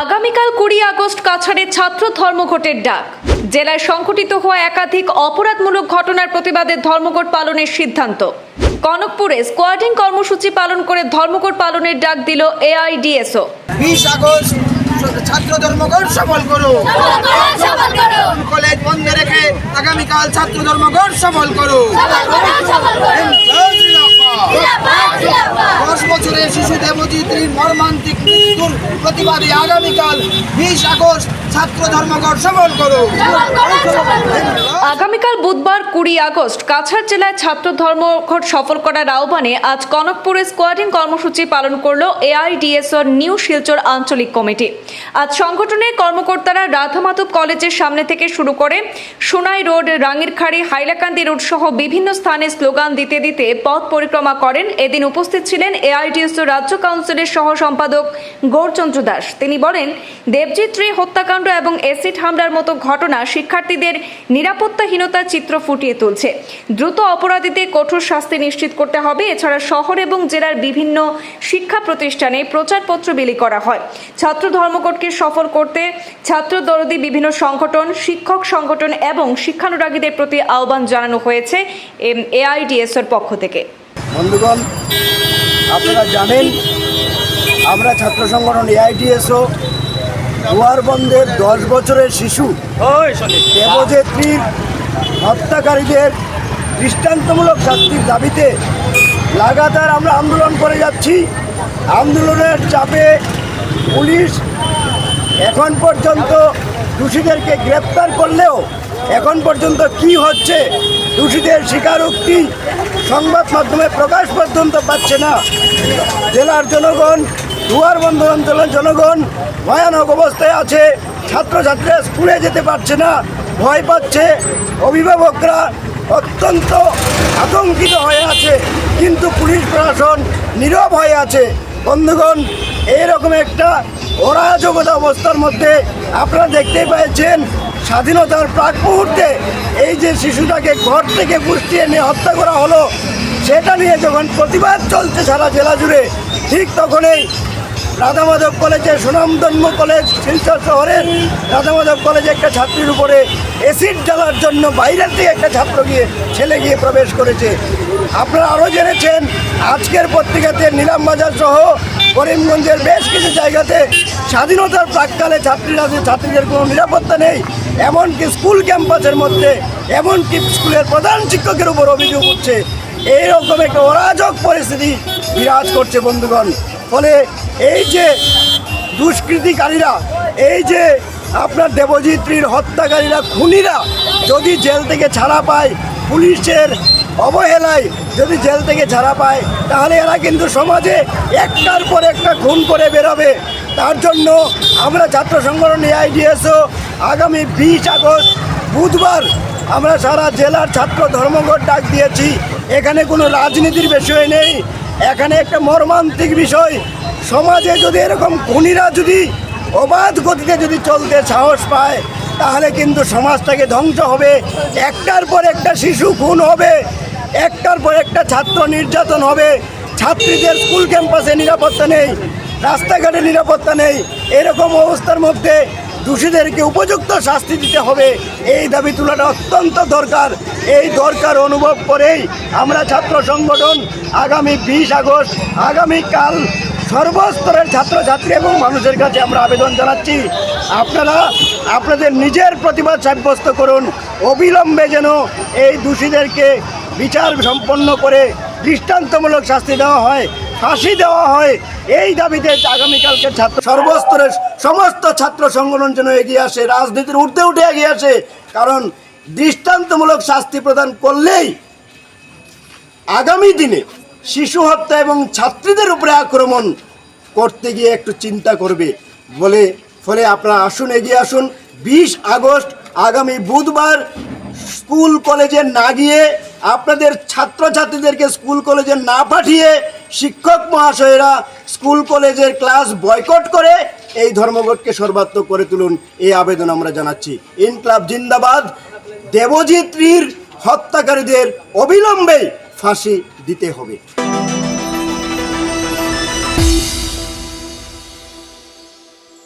আগামীকাল কুড়ি আগস্ট কাছাড়ে ছাত্র ধর্মঘটের ডাক। জেলায় সংঘটিত হওয়া একাধিক অপরাধমূলক ঘটনার প্রতিবাদে ধর্মঘট পালনের সিদ্ধান্ত। কনকপুরে স্কোয়াডিং কর্মসূচি পালন করে ধর্মঘট পালনের ডাক দিল এআইডিএসও। বিশ আগস্ট ছাত্র ধর্মঘট সফল করো। কলেজ বন্ধ রেখে আগামীকাল ছাত্র ধর্মঘট সফল করো। বছরের শিশু দেবজিত্রীর মর্মান্তিক মৃত্যুর প্রতিবাদে আগামীকাল বিশ আগস্ট আগামীকাল বুধবার কুড়ি আগস্ট কাছাড় জেলায় ছাত্র ধর্মঘট সফল করার আহ্বানে আজ কনকপুরে স্কোয়াডিং কর্মসূচি পালন করল এআইডিএসওর নিউ শিলচর আঞ্চলিক কমিটি। আজ সংগঠনের কর্মকর্তারা রাধামাধব কলেজের সামনে থেকে শুরু করে সোনাই রোড, রাঙিরখাড়ি, হাইলাকান্দি রোড সহ বিভিন্ন স্থানে স্লোগান দিতে দিতে পথ পরিক্রমা করেন। এদিন উপস্থিত ছিলেন এআইডিএসও রাজ্য কাউন্সিলের সহ সম্পাদক গৌরচন্দ্র দাস। তিনি বলেন, দেবজিৎ হত্যাকাণ্ড এবং এসিড হামলার মতো ঘটনা শিক্ষার্থীদের নিরাপত্তাহীনতার চিত্র ফুটিয়ে তুলছে। দ্রুত অপরাধীদের কঠোর শাস্তি নিশ্চিত করতে হবে। এছাড়া শহর এবং জেলার বিভিন্ন শিক্ষা প্রতিষ্ঠানে প্রচারপত্র বিলি করা হয়। ছাত্র ধর্মঘটকে সফল করতে ছাত্র দরদি বিভিন্ন সংগঠন, শিক্ষক সংগঠন এবং শিক্ষানুরাগীদের প্রতি আহ্বান জানানো হয়েছে এআইডিএস এর পক্ষ থেকে। বন্ধুগণ, আপনারা জানেন, আমরা ছাত্র সংগঠন এআইটিএসও দুয়ার বন্ধের দশ বছরের শিশু দেবজেত্রীর হত্যাকারীদের দৃষ্টান্তমূলক শাস্তির দাবিতে লাগাতার আমরা আন্দোলন করে যাচ্ছি। আন্দোলনের চাপে পুলিশ এখন পর্যন্ত দোষীদেরকে গ্রেপ্তার করলেও এখন পর্যন্ত কি হচ্ছে দোষীদের স্বীকারোক্তি সংবাদ মাধ্যমে প্রকাশ পর্যন্ত পাচ্ছে না। জেলার জনগণ দুয়ার বন্ধ অঞ্চলের জনগণ ভয়ানক অবস্থায় আছে। ছাত্রছাত্রীরা স্কুলে যেতে পারছে না, ভয় পাচ্ছে। অভিভাবকরা অত্যন্ত আতঙ্কিত হয়ে আছে। কিন্তু পুলিশ প্রশাসন নীরব হয়ে আছে। বন্ধুগণ, এইরকম একটা অরাজকতা অবস্থার মধ্যে আপনারা দেখতেই পেয়েছেন স্বাধীনতার প্রাক মুহূর্তে। এই যে শিশুটাকে ঘর থেকে পুষ্টিয়ে নিয়ে হত্যা করা হলো, সেটা নিয়ে যখন প্রতিবাদ চলছে সারা জেলা জুড়ে, ঠিক তখনই রাধামাধব কলেজের সুনামধন্য কলেজ শিলচর শহরের রাধামাধব কলেজে একটা ছাত্রীর উপরে অ্যাসিড জ্বালার জন্য বাইরের থেকে একটা ছাত্র গিয়ে ছেলে গিয়ে প্রবেশ করেছে। আপনারা আরও জেনেছেন, আজকের পত্রিকাতে নিলামবাজার সহ করিমগঞ্জের বেশ কিছু জায়গাতে স্বাধীনতার প্রাককালে ছাত্রীরা ছাত্রীদের কোনো নিরাপত্তা নেই, এমনকি স্কুল ক্যাম্পাসের মধ্যে, এমনকি স্কুলের প্রধান শিক্ষকের উপর অভিযোগ উঠছে। এইরকম একটা অরাজক পরিস্থিতি বিরাজ করছে বন্ধুগণ। ফলে এই যে দুষ্কৃতিকারীরা, এই যে আপনার দেবজিত্রীর হত্যাকারীরা, খুনিরা যদি জেল থেকে ছাড়া পায়, পুলিশের অবহেলায় যদি জেল থেকে ছাড়া পায়, তাহলে এরা কিন্তু সমাজে একটার পর একটা খুন করে বেরোবে। তার জন্য আমরা ছাত্র সংগঠন এআইডিএসও আগামী বিশ আগস্ট বুধবার আমরা সারা জেলার ছাত্র ধর্মঘট ডাক দিয়েছি। এখানে কোনো রাজনীতির বিষয় নেই। এখানে একটা মর্মান্তিক বিষয়। সমাজে যদি এরকম খুনিরা যদি অবাধ গতিতে যদি চলতে সাহস পায়, তাহলে কিন্তু সমাজটাকে ধ্বংস হবে। একটার পর একটা শিশু খুন হবে, একটার পর একটা ছাত্র নির্যাতন হবে। ছাত্রীদের স্কুল ক্যাম্পাসে নিরাপত্তা নেই, রাস্তাঘাটে নিরাপত্তা নেই। এরকম অবস্থার মধ্যে দোষীদেরকে উপযুক্ত শাস্তি দিতে হবে। এই দাবি তোলাটা অত্যন্ত দরকার। এই দরকার অনুভব করেই আমরা ছাত্র সংগঠন আগামী বিশ আগস্ট, আগামীকাল সর্বস্তরের ছাত্রছাত্রী এবং মানুষের কাছে আমরা আবেদন জানাচ্ছি, আপনারা আপনাদের নিজের প্রতিবাদ সাব্যস্ত করুন। অবিলম্বে যেন এই দোষীদেরকে বিচার সম্পন্ন করে দৃষ্টান্তমূলক শাস্তি দেওয়া হয়। ফাঁসি দেওয়া হয়। এই দাবিতে আগামীকালকে ছাত্র সর্বস্তরের সমস্ত ছাত্র সংগঠন যেন এগিয়ে আসে, রাজনীতির উঠতে উঠে এগিয়ে আসে। কারণ দৃষ্টান্তমূলক শাস্তি প্রদান করলেই আগামী দিনে শিশু হত্যা এবং ছাত্রীদের উপরে আক্রমণ করতে গিয়ে একটু চিন্তা করবে বলে ফলে আপনারা আসুন, এগিয়ে আসুন। বিশ আগস্ট, আগামী বুধবার স্কুল কলেজে না গিয়ে আপনাদের ছাত্রছাত্রীদেরকে স্কুল কলেজে না পাঠিয়ে শিক্ষক মহাশয়েরা স্কুল, কলেজের ক্লাস বয়কট করে এই ধর্মঘটকে সর্বাত্মক করে তুলুন। এই আবেদন আমরা জানাচ্ছি। ইনক্লাব জিন্দাবাদ। দেবজিৎ হত্যাকারীদের অবিলম্বে ফাঁসি দিতে হবে।